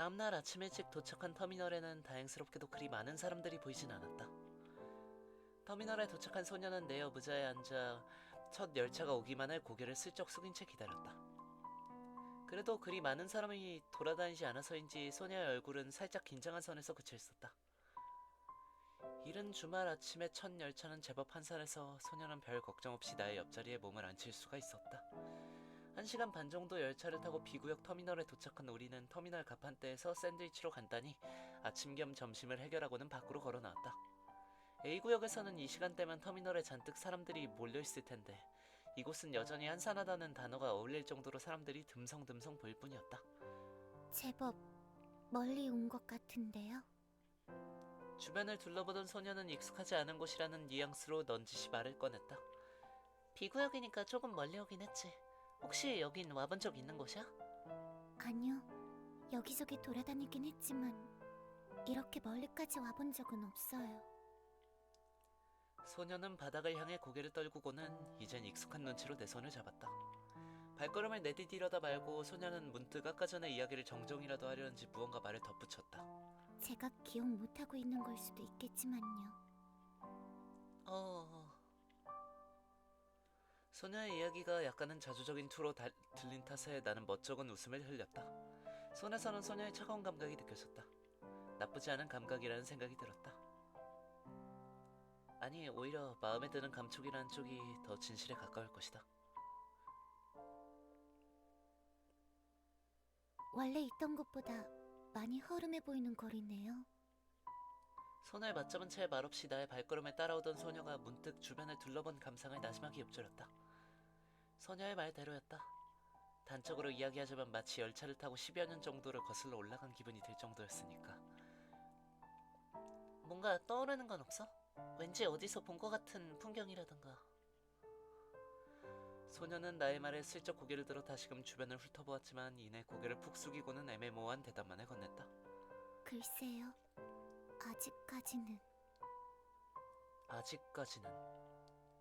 다음날 아침 일찍 도착한 터미널에는 다행스럽게도 그리 많은 사람들이 보이진 않았다. 터미널에 도착한 소녀는 내역 의자에 앉아 첫 열차가 오기만을 고개를 슬쩍 숙인 채 기다렸다. 그래도 그리 많은 사람이 돌아다니지 않아서인지 소녀의 얼굴은 살짝 긴장한 선에서 그쳐 있었다. 이른 주말 아침에 첫 열차는 제법 한산해서 소녀는 별 걱정 없이 나의 옆자리에 몸을 앉힐 수가 있었다. 한 시간 반 정도 열차를 타고 B구역 터미널에 도착한 우리는 터미널 가판대에서 샌드위치로 간단히 아침 겸 점심을 해결하고는 밖으로 걸어 나왔다. A구역에서는 이 시간대면 터미널에 잔뜩 사람들이 몰려 있을 텐데 이곳은 여전히 한산하다는 단어가 어울릴 정도로 사람들이 듬성듬성 보일 뿐이었다. 제법 멀리 온 것 같은데요. 주변을 둘러보던 소녀는 익숙하지 않은 곳이라는 뉘앙스로 넌지시 말을 꺼냈다. B구역이니까 조금 멀리 오긴 했지. 혹시 여긴 와본 적 있는 곳이야? 아니요. 여기저기 돌아다니긴 했지만 이렇게 멀리까지 와본 적은 없어요. 소녀는 바닥을 향해 고개를 떨구고는 이젠 익숙한 눈치로 내 손을 잡았다. 발걸음을 내디디려다 말고 소녀는 문득 아까 전에 이야기를 정정이라도 하려는지 무언가 말을 덧붙였다. 제가 기억 못하고 있는 걸 수도 있겠지만요. 어... 소녀의 이야기가 약간은 자주적인 투로 달- 들린 탓에 나는 멋쩍은 웃음을 흘렸다. 손에서는 소녀의 차가운 감각이 느껴졌다. 나쁘지 않은 감각이라는 생각이 들었다. 아니 오히려 마음에 드는 감촉이라는 쪽이 더 진실에 가까울 것이다. 원래 있던 곳보다 많이 허름해 보이는 거리네요. 손을 맞잡은 채 말없이 나의 발걸음에 따라오던 소녀가 문득 주변을 둘러본 감상을 나지막이 읊조렸다. 소녀의 말대로였다. 단적으로 이야기하자면 마치 열차를 타고 10여 년 정도를 거슬러 올라간 기분이 들 정도였으니까. 뭔가 떠오르는 건 없어? 왠지 어디서 본 것 같은 풍경이라던가. 소녀는 나의 말에 슬쩍 고개를 들어 다시금 주변을 훑어보았지만 이내 고개를 푹 숙이고는 애매모호한 대답만을 건넸다. 글쎄요. 아직까지는 아직까지는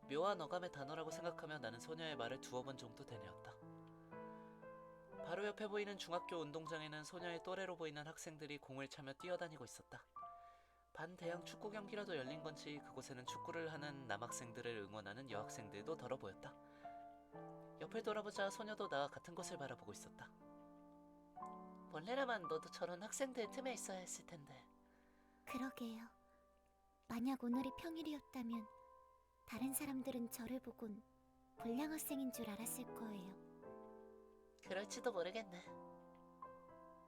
묘한 어감의 단어라고 생각하며 나는 소녀의 말을 두어 번 정도 되뇌었다. 바로 옆에 보이는 중학교 운동장에는 소녀의 또래로 보이는 학생들이 공을 차며 뛰어다니고 있었다. 반대항 축구 경기라도 열린 건지 그곳에는 축구를 하는 남학생들을 응원하는 여학생들도 덜어 보였다. 옆을 돌아보자 소녀도 나와 같은 곳을 바라보고 있었다. 원래라면 너도 저런 학생들 틈에 있어야 했을 텐데. 그러게요. 만약 오늘이 평일이었다면 다른 사람들은 저를 보곤 불량 학생인 줄 알았을 거예요. 그럴지도 모르겠네.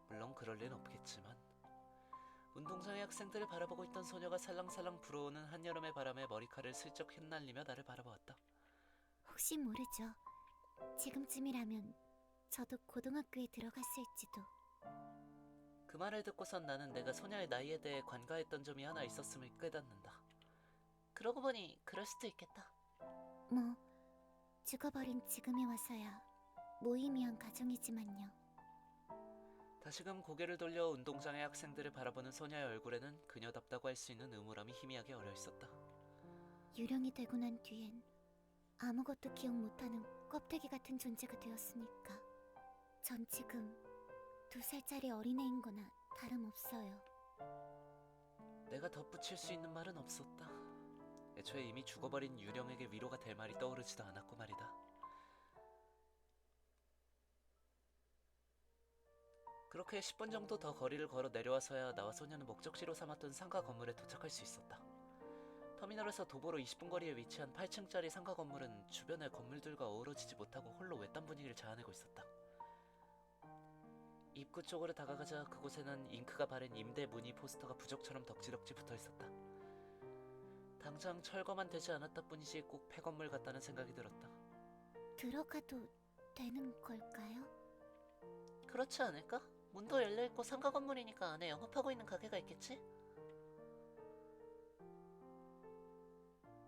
물론 그럴 리는 없겠지만 운동장의 학생들을 바라보고 있던 소녀가 살랑살랑 불어오는 한여름의 바람에 머리카락을 슬쩍 흩날리며 나를 바라보았다. 혹시 모르죠. 지금쯤이라면 저도 고등학교에 들어갔을지도. 그 말을 듣고선 나는 내가 소녀의 나이에 대해 관가했던 점이 하나 있었음을 깨닫는다. 그러고 보니 그럴 수도 있겠다. 뭐 죽어버린 지금에 와서야 무의미한 가정이지만요. 다시금 고개를 돌려 운동장의 학생들을 바라보는 소녀의 얼굴에는 그녀답다고 할 수 있는 음울함이 희미하게 어려 있었다. 유령이 되고 난 뒤엔 아무것도 기억 못하는 껍데기 같은 존재가 되었으니까 전 지금 두 살짜리 어린애인 거나 다름없어요. 내가 덧붙일 수 있는 말은 없었다. 애초에 이미 죽어버린 유령에게 위로가 될 말이 떠오르지도 않았고 말이다. 그렇게 10분 정도 더 거리를 걸어 내려와서야 나와 소녀는 목적지로 삼았던 상가 건물에 도착할 수 있었다. 터미널에서 도보로 20분 거리에 위치한 8층짜리 상가 건물은 주변의 건물들과 어우러지지 못하고 홀로 외딴 분위기를 자아내고 있었다. 입구 쪽으로 다가가자 그곳에는 잉크가 바른 임대 문의 포스터가 부적처럼 덕지덕지 붙어 있었다. 당장 철거만 되지 않았다 뿐이지 꼭 폐건물 같다는 생각이 들었다. 들어가도 되는 걸까요? 그렇지 않을까? 문도 열려 있고 상가 건물이니까 안에 영업하고 있는 가게가 있겠지?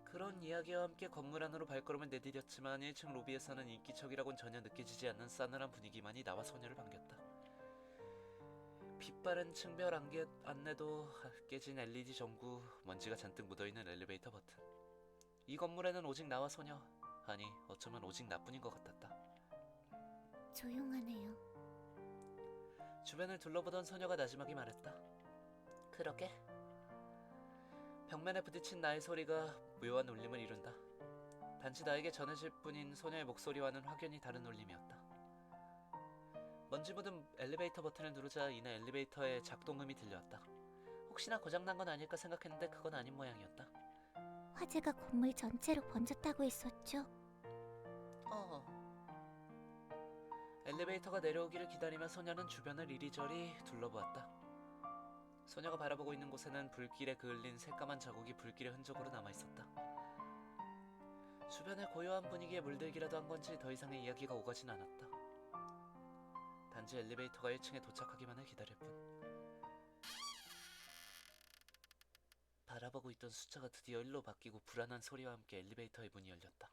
그런 이야기와 함께 건물 안으로 발걸음을 내디뎠지만 1층 로비에서는 인기척이라곤 전혀 느껴지지 않는 싸늘한 분위기만이 나와 소녀를 반겼다. 빛바랜 층별 안개 안내도 깨진 LED 전구, 먼지가 잔뜩 묻어있는 엘리베이터 버튼. 이 건물에는 오직 나와 소녀, 아니 어쩌면 오직 나뿐인 것 같았다. 조용하네요. 주변을 둘러보던 소녀가 나지막이 말했다. 그러게. 벽면에 부딪힌 나의 소리가 묘한 울림을 이룬다. 단지 나에게 전해질 뿐인 소녀의 목소리와는 확연히 다른 울림이었다. 먼지 묻은 엘리베이터 버튼을 누르자 이내 엘리베이터의 작동음이 들려왔다. 혹시나 고장난 건 아닐까 생각했는데 그건 아닌 모양이었다. 화재가 건물 전체로 번졌다고 했었죠. 어. 엘리베이터가 내려오기를 기다리며 소녀는 주변을 이리저리 둘러보았다. 소녀가 바라보고 있는 곳에는 불길에 그을린 새까만 자국이 불길의 흔적으로 남아 있었다. 주변의 고요한 분위기에 물들기라도 한 건지 더 이상의 이야기가 오가진 않았다. 단지 엘리베이터가 1층에 도착하기만을 기다릴 뿐. 바라보고 있던 숫자가 드디어 1로 바뀌고 불안한 소리와 함께 엘리베이터의 문이 열렸다.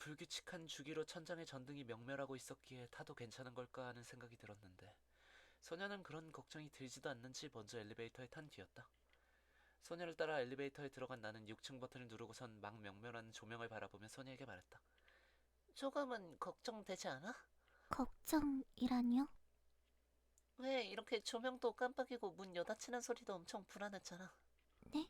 불규칙한 주기로 천장의 전등이 명멸하고 있었기에 타도 괜찮은 걸까 하는 생각이 들었는데 소녀는 그런 걱정이 들지도 않는지 먼저 엘리베이터에 탄 뒤였다. 소녀를 따라 엘리베이터에 들어간 나는 6층 버튼을 누르고선 막 명멸하는 조명을 바라보며 소녀에게 말했다. 조금은 걱정되지 않아? 걱정이라뇨? 왜 이렇게 조명도 깜빡이고 문 여닫히는 소리도 엄청 불안했잖아. 네?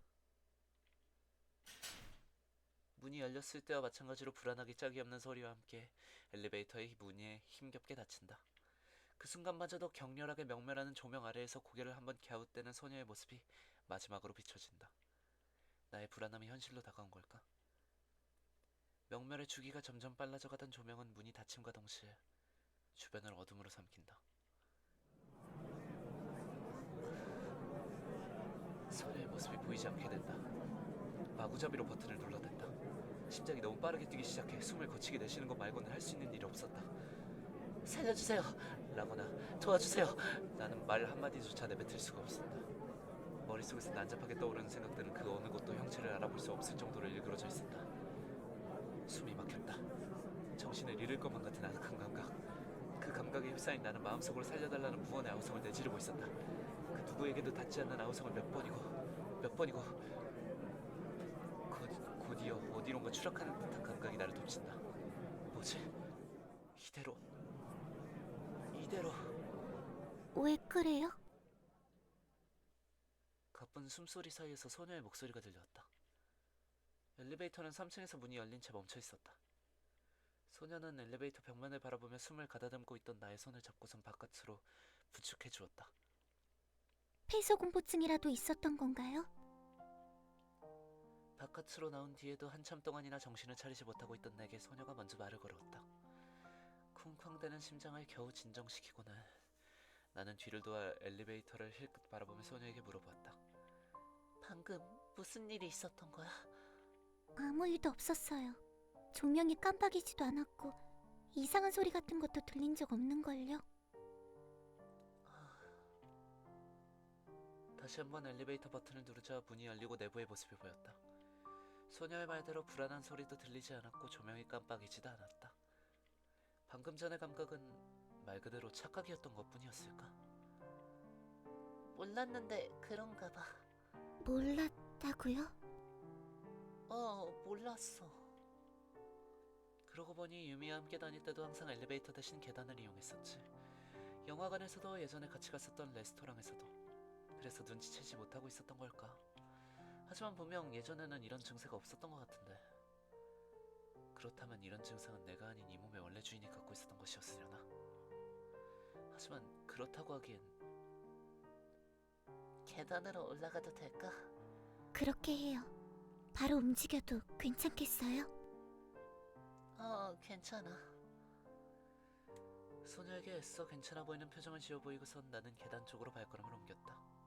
문이 열렸을 때와 마찬가지로 불안하기 짝이 없는 소리와 함께 엘리베이터의 문에 힘겹게 닫힌다. 그 순간마저도 격렬하게 명멸하는 조명 아래에서 고개를 한번 갸웃대는 소녀의 모습이 마지막으로 비춰진다. 나의 불안함이 현실로 다가온 걸까? 명멸의 주기가 점점 빨라져 가던 조명은 문이 닫힘과 동시에 주변을 어둠으로 삼킨다. 소녀의 모습이 보이지 않게 된다. 마구잡이로 버튼을 눌러댄다. 심장이 너무 빠르게 뛰기 시작해 숨을 거치게 내쉬는 것 말고는 할 수 있는 일이 없었다. 살려주세요! 라거나 도와주세요! 나는 말 한마디조차 내뱉을 수가 없었다. 머릿속에서 난잡하게 떠오르는 생각들은 그 어느 곳도 형체를 알아볼 수 없을 정도로 일그러져 있었다. 숨이 막혔다. 정신을 잃을 것만 같은 아득한. 그 감각에 휩싸인 나는 마음속으로 살려달라는 무언의 아우성을 내지르고 있었다. 그 누구에게도 닿지 않는 아우성을 몇 번이고 몇 번이고 곧, 곧이어 어디론가 추락하는 듯한 감각이 나를 덮친다. 뭐지? 이대로 이대로 왜 그래요? 가쁜 숨소리 사이에서 소녀의 목소리가 들려왔다. 엘리베이터는 3층에서 문이 열린 채 멈춰 있었다. 소녀는 엘리베이터 벽면을 바라보며 숨을 가다듬고 있던 나의 손을 잡고선 바깥으로 부축해 주었다. 폐소 공포증이라도 있었던 건가요? 바깥으로 나온 뒤에도 한참 동안이나 정신을 차리지 못하고 있던 내게 소녀가 먼저 말을 걸어왔다. 쿵쾅대는 심장을 겨우 진정시키고는 나는 뒤를 도와 엘리베이터를 힐끗 바라보며 소녀에게 물어보았다. 방금 무슨 일이 있었던 거야? 아무 일도 없었어요. 조명이 깜빡이지도 않았고 이상한 소리 같은 것도 들린 적 없는걸요. 다시 한번 엘리베이터 버튼을 누르자 문이 열리고 내부의 모습이 보였다. 소녀의 말대로 불안한 소리도 들리지 않았고 조명이 깜빡이지도 않았다. 방금 전의 감각은 말 그대로 착각이었던 것뿐이었을까? 몰랐는데 그런가 봐. 몰랐다고요? 어, 몰랐어. 그러고 보니 유미와 함께 다닐 때도 항상 엘리베이터 대신 계단을 이용했었지. 영화관에서도 예전에 같이 갔었던 레스토랑에서도. 그래서 눈치채지 못하고 있었던 걸까? 하지만 분명 예전에는 이런 증세가 없었던 것 같은데. 그렇다면 이런 증상은 내가 아닌 이 몸의 원래 주인이 갖고 있었던 것이었으려나? 하지만 그렇다고 하기엔 계단으로 올라가도 될까? 그렇게 해요. 바로 움직여도 괜찮겠어요? 어, 괜찮아. 소녀에게 애써 괜찮아 보이는 표정을 지어 보이고선 나는 계단 쪽으로 발걸음을 옮겼다.